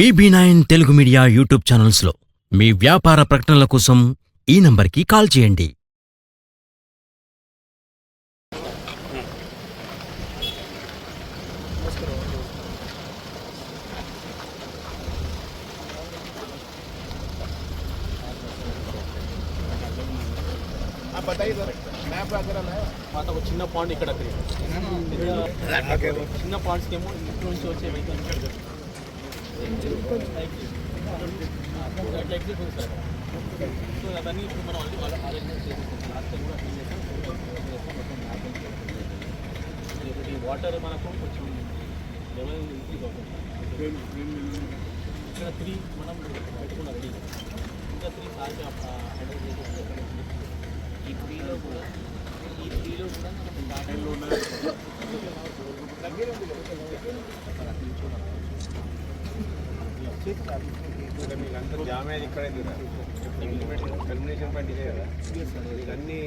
BB nine Telugu media YouTube ఛానల్స్లో మీ వ్యాపార ప్రకటనల కోసం ఈ నంబర్కి కాల్ చేయండి. చిన్న పాండ్ ఇక్కడ చిన్న పాండ్స్కి ఏమో ఇటు నుంచి వచ్చే వెహికల్ అట్లా ఎగ్జిట్ ఉంది సార్ సో అవన్నీ ఇప్పుడు మనం ఆల్రెడీ వాళ్ళ అరేంజ్మెంట్ చేసేసాం లాస్ట్ టైం కూడా అట్లా కూడా చేస్తాం ఒకటి వాటర్ మనకు కొంచెం లెవెల్ ఇంక్రీజ్ అవుతుంది ఇక్కడ త్రీ మనం పెట్టుకున్న రెడీ ఇంకా త్రీ సార్లు హ్యాండిల్ చేసేసి ఈ త్రీలో కూడా ఈ త్రీలో కూడా మనకు అందరూ జామ్ అయ్యేది ఇక్కడే కదా కల్మినేషన్ పాయింట్ ఇదే కదా.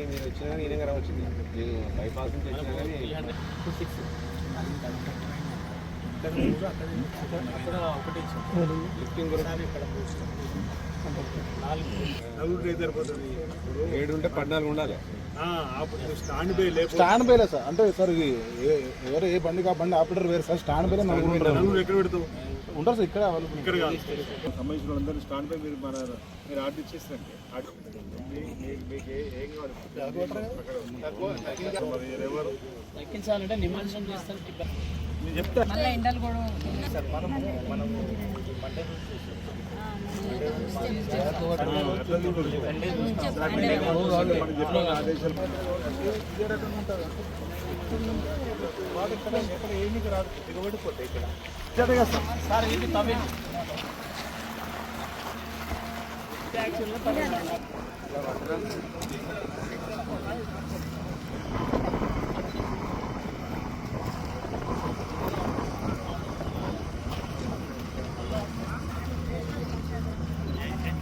మీరు వచ్చినా కానీ ఈయన గారు వచ్చింది బైపాస్ నుంచి కానీ సిక్స్ ఏడు ఉంటే పద్నాలుగు ఉండాలి. స్టాండ్ బై లేకపోతే స్టాండ్ బైలే సార్. అంటే సార్ ఇది ఎవరు ఏ బండికి ఆ బండి ఆపరేటర్ వేరు సార్. స్టాండ్ బైలే నలుగురు ఎక్కడ పెడతావు? ఉంటారు సార్ ఇక్కడ అవైలబుల్ ఇక్కడ కాదు. సంబంధించిన వాళ్ళందరూ స్టాండ్ బై మీరు మన మీరు ఆర్డర్ ఎవరు లెక్కించాలంటే నిమజ్జనం చేస్తాను టికెట్ నేను చెప్తా. మళ్ళీ ఎండలు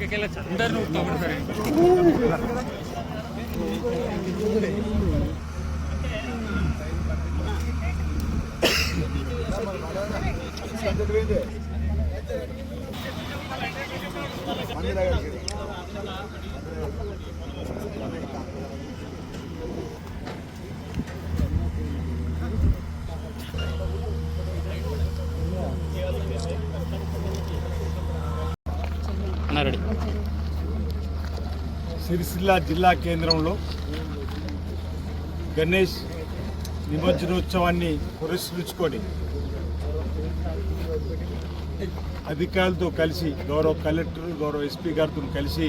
కూడా మనకి చెప్పిన ఆదేశాలు సార్ తవ్వి సిరిసిల్ల జిల్లా కేంద్రంలో గణేష్ నిమజ్జనోత్సవాన్ని పురస్కరించుకొని అధికారులతో కలిసి గౌరవ కలెక్టర్ గౌరవ ఎస్పీ గారితో కలిసి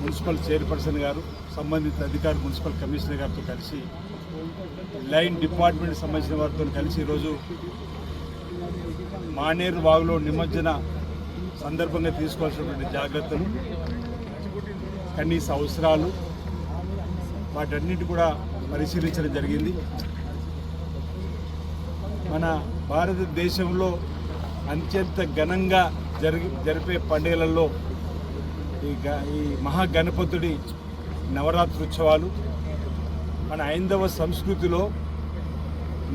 మున్సిపల్ చైర్పర్సన్ గారు సంబంధిత అధికారి మున్సిపల్ కమిషనర్ గారితో కలిసి లైన్ డిపార్ట్మెంట్ సంబంధించిన వారితో కలిసి ఈరోజు మానేరు వాగులో నిమజ్జన సందర్భంగా తీసుకోవాల్సినటువంటి జాగ్రత్తలు కనీస అవసరాలు వాటన్నిటి కూడా పరిశీలించడం జరిగింది. మన భారతదేశంలో అత్యంత ఘనంగా జరిగి జరిపే పండుగలలో ఈ గ ఈ మహాగణపతుడి నవరాత్రుత్సవాలు మన హైందవ సంస్కృతిలో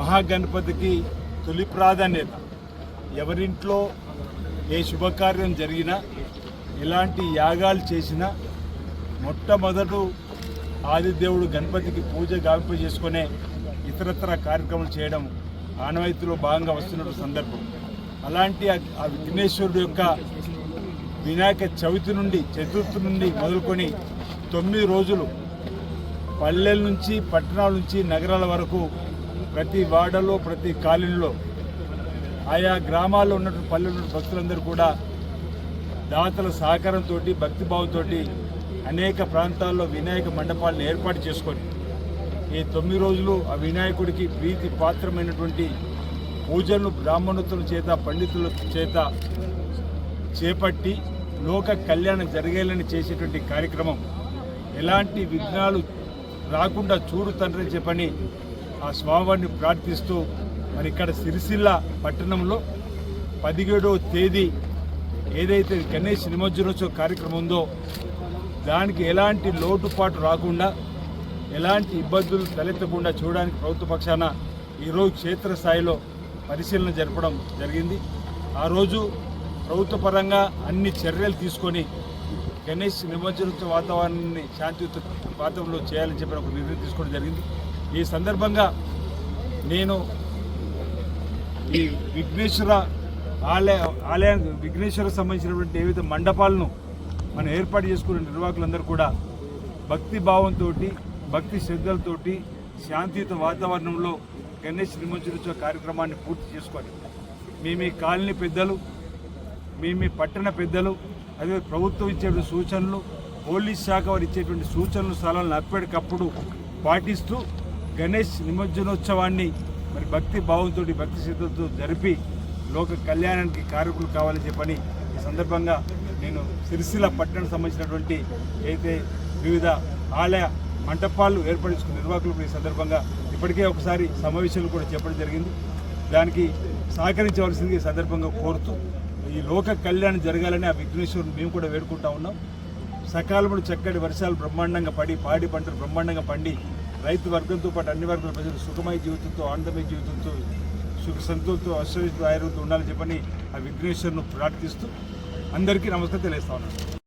మహాగణపతికి తొలి ప్రాధాన్యత ఎవరింట్లో ఏ శుభకార్యం జరిగినా ఎలాంటి యాగాలు చేసినా మొట్టమొదట ఆదిదేవుడు గణపతికి పూజ గావింప చేసుకునే ఇతరత్ర కార్యక్రమాలు చేయడం ఆనవాయితీలో భాగంగా వస్తున్న సందర్భం. అలాంటి ఆ- ఆ విఘ్నేశ్వరుడు యొక్క వినాయక చవితి నుండి చతుర్థి నుండి మొదలుకొని తొమ్మిది రోజులు పల్లెల నుంచి పట్టణాల నుంచి నగరాల వరకు ప్రతి వాడలో ప్రతి కాలనీలో ఆయా గ్రామాల్లో ఉన్నటువంటి పల్లెల్లో భక్తులందరూ కూడా దాతల సహకారంతో భక్తిభావంతో అనేక ప్రాంతాల్లో వినాయక మండపాలను ఏర్పాటు చేసుకొని ఈ తొమ్మిది రోజులు ఆ వినాయకుడికి ప్రీతి పాత్రమైనటువంటి పూజలను బ్రాహ్మణుతుల చేత పండితుల చేత చేపట్టి లోక కళ్యాణం జరిగేలని చేసేటువంటి కార్యక్రమం. ఎలాంటి విఘ్నాలు రాకుండా చూడు తండ్రి చెప్పని ఆ స్వామివారిని ప్రార్థిస్తూ మరి ఇక్కడ సిరిసిల్ల పట్టణంలో పదిహేడవ తేదీ ఏదైతే గణేష్ నిమజ్జనోత్సవ కార్యక్రమం ఉందో దానికి ఎలాంటి లోటుపాటు రాకుండా ఎలాంటి ఇబ్బందులు తలెత్తకుండా చూడడానికి ప్రభుత్వ పక్షాన ఈరోజు క్షేత్రస్థాయిలో పరిశీలన జరపడం జరిగింది. ఆ రోజు ప్రభుత్వ పరంగా అన్ని చర్యలు తీసుకొని గణేష్ నిమజ్జనోత్సవ వాతావరణాన్ని శాంతియుత వాతావరణంలో చేయాలని చెప్పిన ఒక నిర్ణయం తీసుకోవడం జరిగింది. ఈ సందర్భంగా నేను ఈ విఘ్నేశ్వర ఆలయ ఆలయానికి విఘ్నేశ్వర సంబంధించినటువంటి ఏవైతే మండపాలను మనం ఏర్పాటు చేసుకున్న నిర్వాహకులందరూ కూడా భక్తి భావంతో భక్తి శ్రద్ధలతోటి శాంతియుత వాతావరణంలో గణేష్ నిమజ్జనోత్సవ కార్యక్రమాన్ని పూర్తి చేసుకోవాలి. మీ మీ కాలనీ పెద్దలు మీ మీ పట్టణ పెద్దలు అదే ప్రభుత్వం ఇచ్చేటువంటి సూచనలు పోలీస్ శాఖ వారు ఇచ్చేటువంటి సూచనలు సలహాలను అప్పటికప్పుడు పాటిస్తూ గణేష్ నిమజ్జనోత్సవాన్ని మరి భక్తి భావంతో భక్తి శ్రద్ధతో జరిపి లోక కళ్యాణానికి కారకులు కావాలని చెప్పని ఈ సందర్భంగా నేను సిరిసిల్ల పట్టణం సంబంధించినటువంటి అయితే వివిధ ఆలయ మంటపాలు ఏర్పడించుకున్న నిర్వాహకులకు ఈ సందర్భంగా ఇప్పటికే ఒకసారి సమావేశాలు కూడా చెప్పడం జరిగింది. దానికి సహకరించవలసింది ఈ సందర్భంగా కోరుతూ ఈ లోక కళ్యాణం జరగాలని ఆ విఘ్నేశ్వరుని మేము కూడా వేడుకుంటా ఉన్నాం. సకాలంలో చక్కటి వర్షాలు బ్రహ్మాండంగా పడి పాడి పంటలు బ్రహ్మాండంగా పండి రైతు వర్గంతో పాటు అన్ని వర్గాల ప్రజలు సుఖమయ జీవితంతో ఆనందమయ జీవితంతో సుఖ సంతోషంతో అశ్వరిస్తూ ఆయుర్వేదంతో ఉండాలని చెప్పని ఆ విఘ్నేశ్వరును ప్రార్థిస్తూ అందరికీ నమస్కారం తెలియస్తా ఉన్నాను.